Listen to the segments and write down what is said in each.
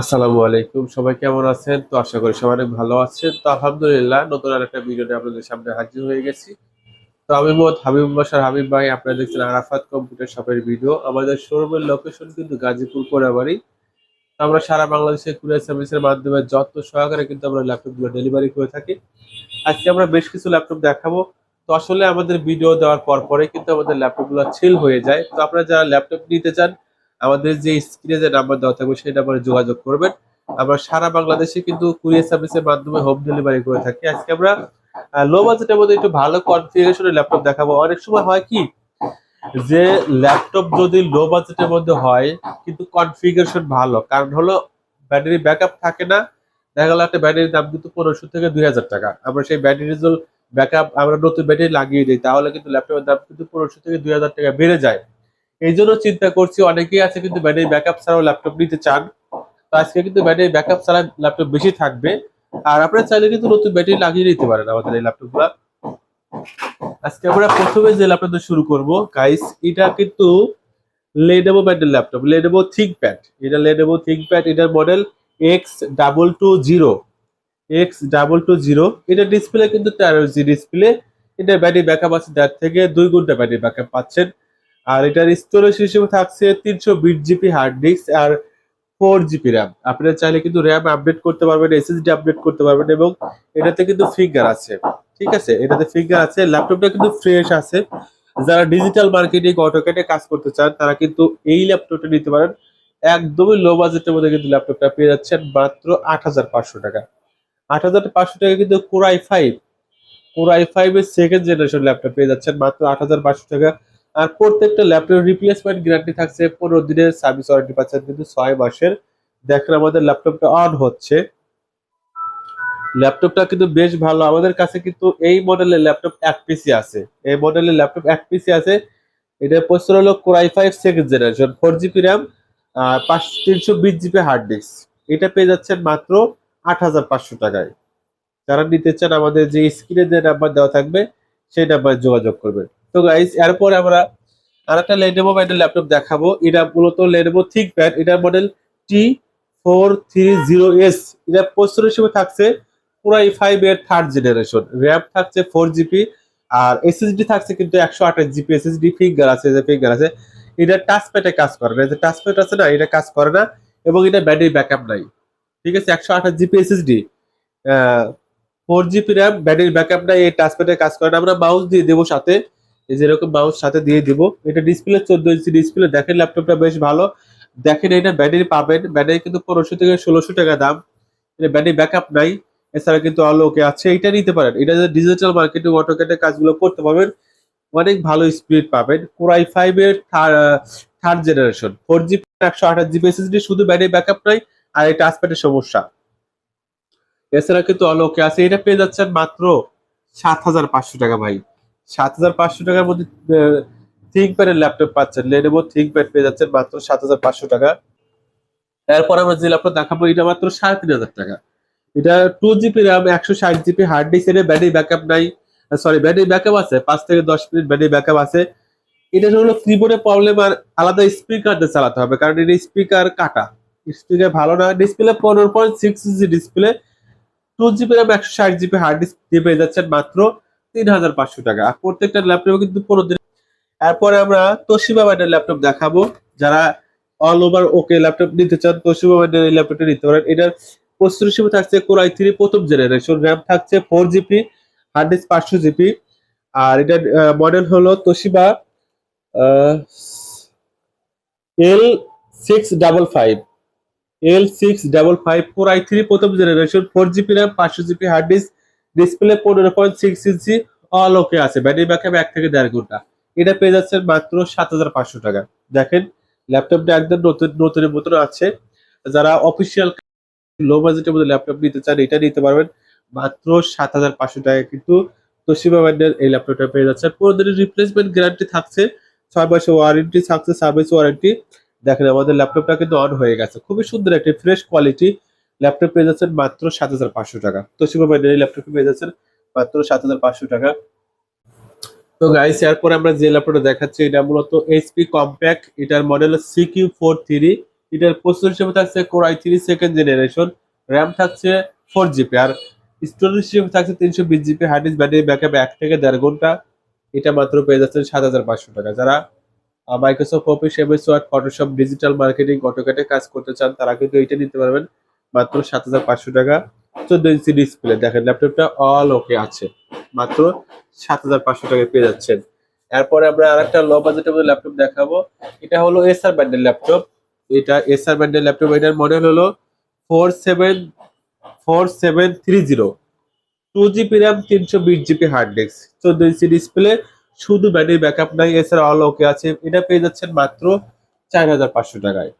আসসালামু আলাইকুম। সবাই কেমন আছেন? তো আশা করি সবাই অনেক ভালো আছেন। তো আলহামদুলিল্লাহ, নতুন আর একটা ভিডিও নিয়ে আপনাদের সামনে হাজির হয়ে গেছি। তো আমি মোহাম্মদ হাবিব বাসার হাবিব ভাই, আপনারা দেখছেন আরাফাত কম্পিউটার শপের ভিডিও আমাদের শোরুমের লোকেশন কিন্তু গাজীপুর কোড়াবাড়ি আমরা সারা বাংলাদেশে কুরিয়ার সার্ভিসের মাধ্যমে যত সহকারে কিন্তু আমরা ল্যাপটপগুলো ডেলিভারি করে থাকি। আজকে আমরা বেশ কিছু ল্যাপটপ দেখাবো। তো আসলে আমাদের ভিডিও দেওয়ার পর পরে কিন্তু আমাদের ল্যাপটপগুলো ছিল হয়ে যায়। তো আপনারা যারা ল্যাপটপ নিতে চান আমাদের যে স্ক্রিনে যে নাম্বার দেওয়া থাকবে সেই নাম্বারে যোগাযোগ করবেন। আমরা সারা বাংলাদেশে কিন্তু কুরিয়ার সার্ভিসের মাধ্যমে হোম ডেলিভারি করে থাকি। আজকে আমরা লো বাজেটের মধ্যে একটু ভালো কনফিগারেশনের ল্যাপটপ দেখাবো। অনেক সময় হয় কি, যে ল্যাপটপ যদি লো বাজেটের মধ্যে হয়, কিন্তু কনফিগারেশন ভালো। কারণ হলো ব্যাটারি ব্যাকআপ থাকে না। দেখা গেল একটা ব্যাটারির দাম কিন্তু পনেরোশো থেকে দুই হাজার টাকা। আমরা সেই ব্যাটারি ব্যাকআপ আমরা নতুন ব্যাটারি লাগিয়ে দিই, তাহলে কিন্তু ল্যাপটপের দাম কিন্তু পনেরোশো থেকে দুই হাজার টাকা বেড়ে যায়। এই জন্য চিন্তা করছি, অনেকেই আছে কিন্তু ব্যাটারি ব্যাকআপ ছাড়াও ল্যাপটপ নিতে চান। তো আজকে কিন্তু ব্যাটারি ব্যাকআপ ছাড়া ল্যাপটপ বেশি থাকবে। আর আপনারা চাইলে কিন্তু নতুন ব্যাটারি লাগিয়ে নিতে পারেন আমাদের এই ল্যাপটপগুলো আজকে আমরা প্রথমে যে ল্যাপটপ শুরু করব গাইস এটা কিন্তু লেনোভো ব্যান্ডের ল্যাপটপ লেনোভো থিংকপ্যাড এটা লেনোভো থিংকপ্যাড এটার model X double two zero X double two zero এটা ডিসপ্লে কিন্তু তেরো জি ডিসপ্লে এটা ব্যাটারি ব্যাকআপ আছে তার থেকে দুই ঘণ্টা ব্যাটারি ব্যাকআপ পাচ্ছেন। আর এটার স্টোরেজ হিসেবে থাকছে তিনশো বিট জিবি হার্ড ডিস্ক আর ফোর জিবি র্যাম আপনারা চাইলে কিন্তু র্যাম আপডেট করতে পারবেন এসএসডি আপডেট করতে পারবেন এবং এটাতে কিন্তু ফিঙ্গার আছে। ঠিক আছে? এটাতে ফিঙ্গার আছে ল্যাপটপটা কিন্তু ফ্রেশ আছে। যারা ডিজিটাল মার্কেটিং অটোকেটে কাজ করতে চান, তারা কিন্তু এই ল্যাপটপটা নিতে পারেন। একদমই লো বাজেটের মধ্যে কিন্তু ল্যাপটপটা পেয়ে যাচ্ছেন মাত্র আট হাজার পাঁচশো টাকা। আট হাজার পাঁচশো টাকা কিন্তু core i five core i five এর সেকেন্ড জেনারেশন ল্যাপটপ পেয়ে যাচ্ছেন মাত্র আট হাজার পাঁচশো টাকা। আর প্রত্যেকটা ল্যাপটপ রিপ্লেসমেন্ট গ্যারান্টি থাকছে পনেরো দিনের সার্ভিস ওয়ারেন্টি পাচ্ছেন কিন্তু ছয় মাসের। দেখেন আমাদের ল্যাপটপটা অন হচ্ছে। ল্যাপটপটা কিন্তু বেশ ভালো। আমাদের কাছে কিন্তু এই মডেলের ল্যাপটপ এক পিসি আছে। এই মডেলের ল্যাপটপ এক পিসি আছে। এটা প্রসেসর হলো core i five second generation four GB RAM আর পাঁচ, তিনশো বিশ জিবি হার্ড ডিস্ক এটা পেয়ে যাচ্ছেন মাত্র আট হাজার পাঁচশো টাকায়। যারা নিতে চান আমাদের যে স্ক্রিনে যে নাম্বার দেওয়া থাকবে, সেই নাম্বারে যোগাযোগ করবেন। তো গাইস এরপর আমরা আর একটা লেনোভো ব্র্যান্ডের ল্যাপটপ দেখাবো। এটা মূলত লেনোভো থিকপ্যাড এটার model T four three zero S এটা প্রস্তুর হিসেবে থাকছে পুরাই ফাইভ এর থার্ড জেনারেশন র্যাম থাকছে ফোর জিবি আর এসএসডি থাকছে কিন্তু একশো আঠাশ জিবি এসএসডি ফিঙ্গার আছে, যে ফিঙ্গার আছে। এটা টাচ টাচপ্যাডে কাজ করে না। যে টাচপ্যাড আছে না, এটা কাজ করে না এবং এটা ব্যাটারি ব্যাকআপ নাই। ঠিক আছে? একশো আঠাশ GB SSD four GB RAM battery backup নাই, এই টাচপ্যাডে কাজ করে না। আমরা মাউস দিয়ে দেবো সাথে। এই যেরকম মাউস সাথে দিয়ে দিব। এটা ডিসপ্লে চোদ্দ ইঞ্চি ডিসপ্লে দেখেন ল্যাপটপটা বেশ ভালো। দেখেন এটা ব্যাটারি পাবেন। ব্যাটারি কিন্তু পনেরোশো থেকে ষোলোশো টাকা দাম। এটা ব্যাটারি ব্যাকআপ নাই। এছাড়া কিন্তু অল ওকে আছে। এটা নিতে পারেন। এটা ডিজিটাল মার্কেটিং অটোকেটের কাজগুলো করতে পারবেন। অনেক ভালো স্পিড পাবেন। কোরাই ফাইভ এর থার্ড জেনারেশন ফোর জি একশো আঠাশ জিবি এসএসডি শুধু ব্যাটারি ব্যাকআপ নাই। আর এটা আসপেটের সমস্যা। এছাড়া কিন্তু অল ওকে আছে। এটা পেয়ে যাচ্ছেন মাত্র সাত হাজার পাঁচশো টাকা ভাই। সাত হাজার পাঁচশো টাকার মধ্যে থিঙ্কপ্যাডের ল্যাপটপ পাচ্ছেন। লেনোভো থিঙ্কপ্যাড পেয়ে যাচ্ছেন মাত্র সাত হাজার পাঁচশো টাকা। এরপর আমরা যে ল্যাপটপ দেখাবো, এটা মাত্র সাড়ে তিন হাজার টাকা। এটা টু জিবি র্যাম একশো ষাট জিবি হার্ড ডিস্ক এর ব্যাটারি ব্যাকআপ নাই। সরি ব্যাটারি ব্যাকআপ আছে, পাঁচ থেকে দশ মিনিট ব্যাটারি ব্যাকআপ আছে। এটা হলো কিবোর্ডের প্রবলেম আর আলাদা স্পিকার দিয়ে চালাতে হবে, কারণ এটা স্পিকার কাটা। স্পিকার ভালো না ডিসপ্লে পনেরো point six inch display two GB RAM একশো ষাট জিবি হার্ড ডিস্ক দিয়ে পেয়ে যাচ্ছেন মাত্র তিন হাজার পাঁচশো টাকা। আর প্রত্যেকটা ল্যাপটপে কিন্তু পনেরো দিন এরপরে আমরা তোশিবা ব্র্যান্ডের ল্যাপটপ দেখাবো। যারা অল ওভার ওকে ল্যাপটপ নিতে চান, তোশিবা ব্র্যান্ডের ল্যাপটপটা নিতে পারেন। এটার প্রস্তুত হিসেবে থাকছে কোরাই থ্রি প্রথম জেনারেশন র্যাম থাকছে ফোর জিবি হার্ড ডিস্ক পাঁচশো জিবি আর এটার মডেল হলো Toshiba L six double five. L six double five four i three প্রথম জেনারেশন ফোর জিবি র্যাম পাঁচশো জিবি হার্ড ডিস্ক ডিসপ্লে পনেরো point six inch all okay আছে। Battery backup এক থেকে দেড় ঘণ্টা। এটা পেয়ে যাচ্ছেন মাত্র সাত হাজার পাঁচশো টাকা। দেখেন ল্যাপটপটা একদম নতুন, নতুনের মতন আছে। যারা অফিসিয়াল লো বাজেটের মধ্যে ল্যাপটপ নিতে চান, এটা নিতে পারবেন মাত্র সাত হাজার পাঁচশো টাকা। কিন্তু তোশিবা ব্র্যান্ডের এই ল্যাপটপটা পেয়ে যাচ্ছে পুরো দিনের রিপ্লেসমেন্ট গ্যারান্টি থাকছে। ছয় মাসের ওয়ারেন্টি থাকছে সার্ভিস ওয়ারেন্টি দেখেন, আমাদের ল্যাপটপটা কিন্তু অন হয়ে গেছে। খুবই সুন্দর একটি ফ্রেশ কোয়ালিটি ল্যাপটপ পেয়ে যাচ্ছেন মাত্র সাত হাজার পাঁচশো টাকা। তো এই ল্যাপটপ পেয়ে যাচ্ছেন মাত্র সাত হাজার পাঁচশো টাকা। তো গাইস এরপরে আমরা যে ল্যাপটপটা দেখাচ্ছি, এটা মূলত এইচপি কম্প্যাক্ট এটার model C Q four three এটার প্রসেসর হিসেবে থাকছে core i three second generation RAM থাকছে ফোর জিবি আর স্টোরেজ হিসেবে থাকছে তিনশো বিশ GB hard disk battery backup এক থেকে দেড় ঘণ্টা। এটা মাত্র পেয়ে যাচ্ছেন সাত হাজার পাঁচশো টাকা। যারা Microsoft Office MS Word Photoshop digital marketing অটোক্যাটে কাজ করতে চান, তারা কিন্তু এইটা নিতে পারবেন। মাত্র সাত হাজার পাঁচশো টাকা, চোদ্দ ইঞ্চি ডিসপ্লে দেখেন ল্যাপটপটা অল ওকে আছে। মাত্র সাত হাজার পাঁচশো টাকায় পেয়ে যাচ্ছেন। এরপরে আমরা আরেকটা লো বাজেটের ল্যাপটপ দেখাবো। এটা হলো এসআর ব্যান্ডের ল্যাপটপ এটা এসআর ব্যান্ডের ল্যাপটপ এটার মডেল হলো four seven four seven three zero two GB RAM তিনশো বিশ জিবি হার্ড ডিস্ক চোদ্দ ইঞ্চি ডিসপ্লে শুধু ব্যাটারি ব্যাকআপ নাই এছাড়া অল ওকে আছে। এটা পেয়ে যাচ্ছেন মাত্র চার হাজার পাঁচশো টাকায়।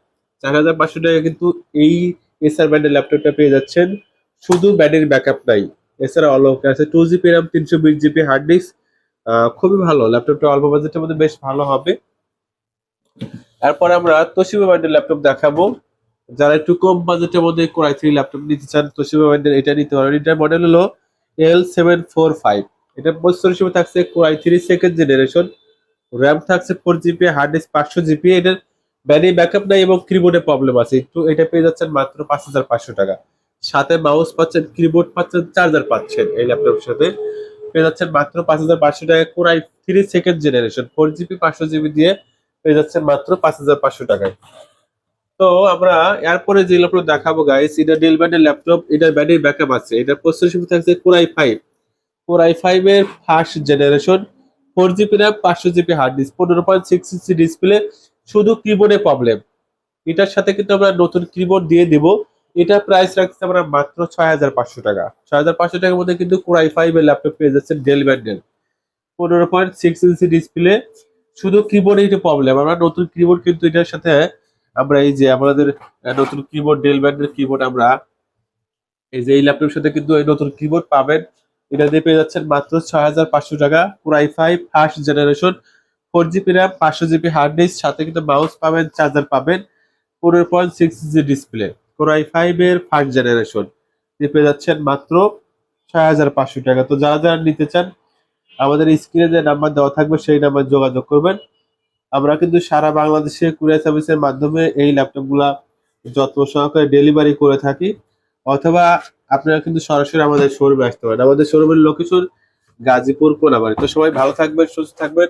চার হাজার পাঁচশো টাকায় কিন্তু এই এসআর ব্যান্ডের ল্যাপটপটা পেয়ে যাচ্ছেন। শুধু ব্যাটারি ব্যাকআপ নাই, এছাড়া অল ওকে আছে টু জিবি র্যাম তিনশো বিশ জিবি হার্ড ডিস্ক খুবই ভালো। ল্যাপটপটা অল্প বাজেটের মধ্যে বেশ ভালো হবে। এরপর আমরা তোশিবা ব্র্যান্ডের ল্যাপটপ দেখাবো। যারা একটু কম বাজেটের মধ্যে কোরাই থ্রি ল্যাপটপ নিতে চান তোশিবা ব্র্যান্ডের এটা নিতে পারেন। এটার মডেল হলো এল সেভেন ফোর ফাইভ এটা প্রসেসর হিসেবে থাকছে core i three second generation RAM থাকছে ফোর জিবি হার্ড ডিস্ক পাঁচশো জিবি এটার ব্যাটারি ব্যাকআপ নাই এবং কিবোর্ডে প্রবলেম আছে। একটু এটা পেয়ে যাচ্ছেন মাত্র পাঁচ হাজার পাঁচশো টাকা। সাথে মাউস পাচ্ছেন কিবোর্ড পাচ্ছেন চার্জার পাচ্ছেন এই ল্যাপটপের সাথে। পেয়ে যাচ্ছেন মাত্র পাঁচ হাজার পাঁচশো টাকা, core i three second generation four GB পাঁচশো জিবি দিয়ে পেয়ে যাচ্ছেন মাত্র পাঁচ হাজার পাঁচশো টাকায়। তো আমরা এরপরে যে ল্যাপটপ দেখাবো গাইস এটা ডেল ব্যান্ডের ল্যাপটপ এটার ব্যাটারি ব্যাকআপ আছে। প্রসেসর হিসেবে থাকছে core i five core i five এর first generation four GB RAM পাঁচশো জিবি হার্ড ডিস্ক পনেরো পয়েন্ট সিক্স ইঞ্চি ডিসপ্লে শুধু কিবোর্ডে প্রবলেম এটার সাথে কিন্তু আমরা নতুন কিবোর্ড দিয়ে দিব। এটা প্রাইস রাখছে আমরা মাত্র ছয় হাজার পাঁচশো টাকা। ছয় হাজার পাঁচশো টাকার মধ্যে কিন্তু কোরাই ফাইভ এর ল্যাপটপ পেয়ে যাচ্ছেন ডেল ব্যান্ডেল পনেরো পয়েন্ট সিক্স ইঞ্চি ডিসপ্লে শুধু কিবোর্ডে এটা প্রবলেম আমরা নতুন কিবোর্ড কিন্তু এটার সাথে আমরা এই যে আমাদের নতুন কিবোর্ড ডেল ব্যান্ডের কিবোর্ড আমরা এই যে এই ল্যাপটপের সাথে কিন্তু এই নতুন কিবোর্ড পাবেন। এটা দিয়ে পেয়ে যাচ্ছেন মাত্র ছয় হাজার পাঁচশো টাকা। Core i five first generation four GB RAM, পাঁচশো জিবি হার্ড ডিস্ক সাথে কিন্তু মাউস পাবেন চার্জার পাবেন। পনেরো point six G display core i five এর ফার্স্ট জেনারেশন পেয়ে যাচ্ছেন মাত্র ছয় হাজার পাঁচশো টাকা। তো যারা যারা নিতে চান, আমাদের স্ক্রিনে যে নাম্বার দেওয়া থাকবে, সেই নাম্বার যোগাযোগ করবেন। আমরা কিন্তু সারা বাংলাদেশে কুরিয়ার সার্ভিসের মাধ্যমে এই ল্যাপটপগুলা যত্ন সহকারে ডেলিভারি করে থাকি। অথবা আপনারা কিন্তু সরাসরি আমাদের শোরুমে আসতে পারেন। আমাদের শোরুমের লোকেশন গাজীপুর কোনাবাড়ি। তো সবাই ভালো থাকবেন, সুস্থ থাকবেন।